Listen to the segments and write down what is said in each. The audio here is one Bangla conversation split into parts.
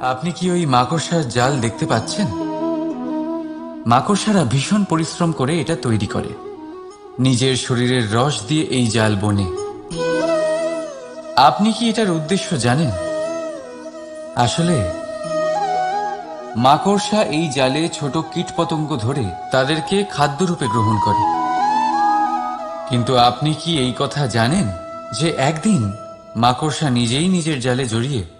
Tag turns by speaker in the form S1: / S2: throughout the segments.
S1: আপনি কি ওই মাকড়সার জাল দেখতে পাচ্ছেন? মাকড়সারা ভীষণ পরিশ্রম করে এটা তৈরি করে। নিজের শরীরের রস দিয়ে এই জাল বনে। আপনি কি এটার উদ্দেশ্য জানেন? আসলে, মাকড়সা এই জালে ছোট কীটপতঙ্গ ধরে তাদেরকে খাদ্যরূপে গ্রহণ করে। কিন্তু আপনি কি এই কথা জানেন যে একদিন মাকড়সা নিজেই নিজের জালে জড়িয়ে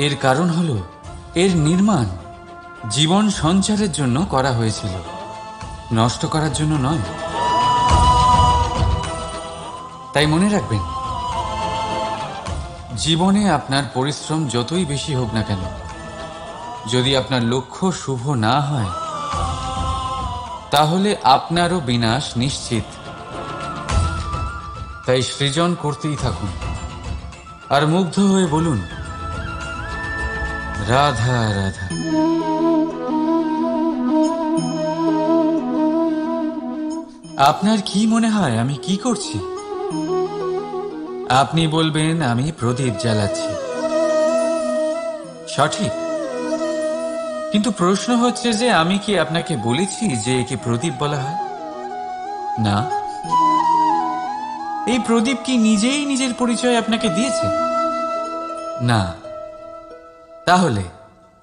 S1: এর কারণ হল, এর নির্মাণ জীবন সঞ্চারের জন্য করা হয়েছিল। নষ্ট করার জন্য নয়। তাই মনে রাখবেন, জীবনে আপনার পরিশ্রম যতই বেশি হোক না কেন, যদি আপনার লক্ষ্য শুভ না হয়, তাহলে আপনারও বিনাশ নিশ্চিত। তাই সৃজন করতেই থাকুন। আর মুগ্ধ হয়ে বলুন রাধা রাধা। আপনার কি মনে হয়, আমি কি করছি? আপনি বলবেন, আমি প্রদীপ জ্বালাচ্ছি। সঠিক। কিন্তু প্রশ্ন হচ্ছে যে, আমি কি আপনাকে বলেছি যে একে প্রদীপ বলা হয়? না। এই প্রদীপ কি নিজেই নিজের পরিচয় আপনাকে দিয়েছে? না। তাহলে,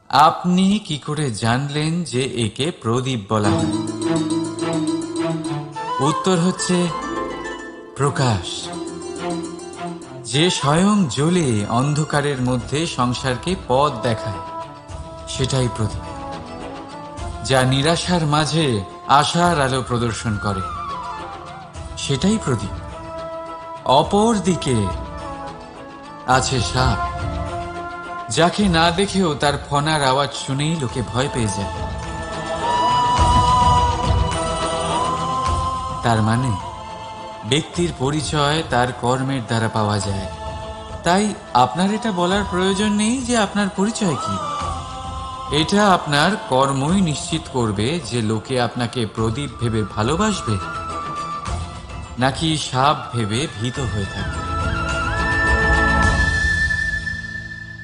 S1: আপনি কি করে জানলেন যে একে প্রদীপ বলা হয়? উত্তর হচ্ছে, প্রকাশ। যে স্বয়ং জ্বলে অন্ধকারের মধ্যে সংসারকে পথ দেখায়, সেটাই প্রদীপ, যা নিরাশার মাঝে আশার আলো প্রদর্শন করে। সেটাই প্রদীপ। অপর দিকে আছে সাপ। যাকে না দেখেও তার ফনার আওয়াজ শুনেই লোকে ভয় পেয়ে যায়। তার মানে ব্যক্তির পরিচয় তার কর্মের দ্বারা পাওয়া যায়। তাই আপনার এটা বলার প্রয়োজন নেই যে আপনার পরিচয় কি। এটা আপনার কর্মই নিশ্চিত করবে যে লোকে আপনাকে প্রদীপ ভেবে ভালোবাসবে, নাকি সাপ ভেবে ভীত হয়ে থাকবে।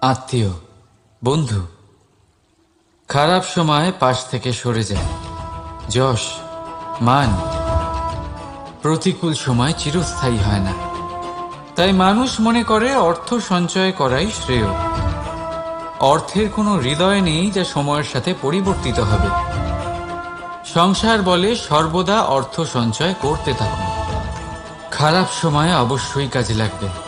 S1: আত্মীয়, বন্ধু। খারাপ সময় পাশ থেকে সরে যায়। যশ, মান। প্রতিকূল সময় চিরস্থায়ী হয় না। তাই মানুষ মনে করে অর্থ সঞ্চয় করাই শ্রেয়। অর্থের কোনো হৃদয় নেই যা সময়ের সাথে পরিবর্তিত হবে। সংসার বলে সর্বদা অর্থ সঞ্চয় করতে থাকুন। খারাপ সময় অবশ্যই কাজে লাগবে।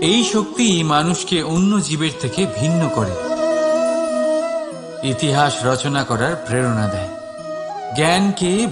S1: এই শক্তি মানুষকে অন্য জীবের থেকে ভিন্ন করে। ইতিহাস রচনা করার প্রেরণা দেয়। জ্ঞানকে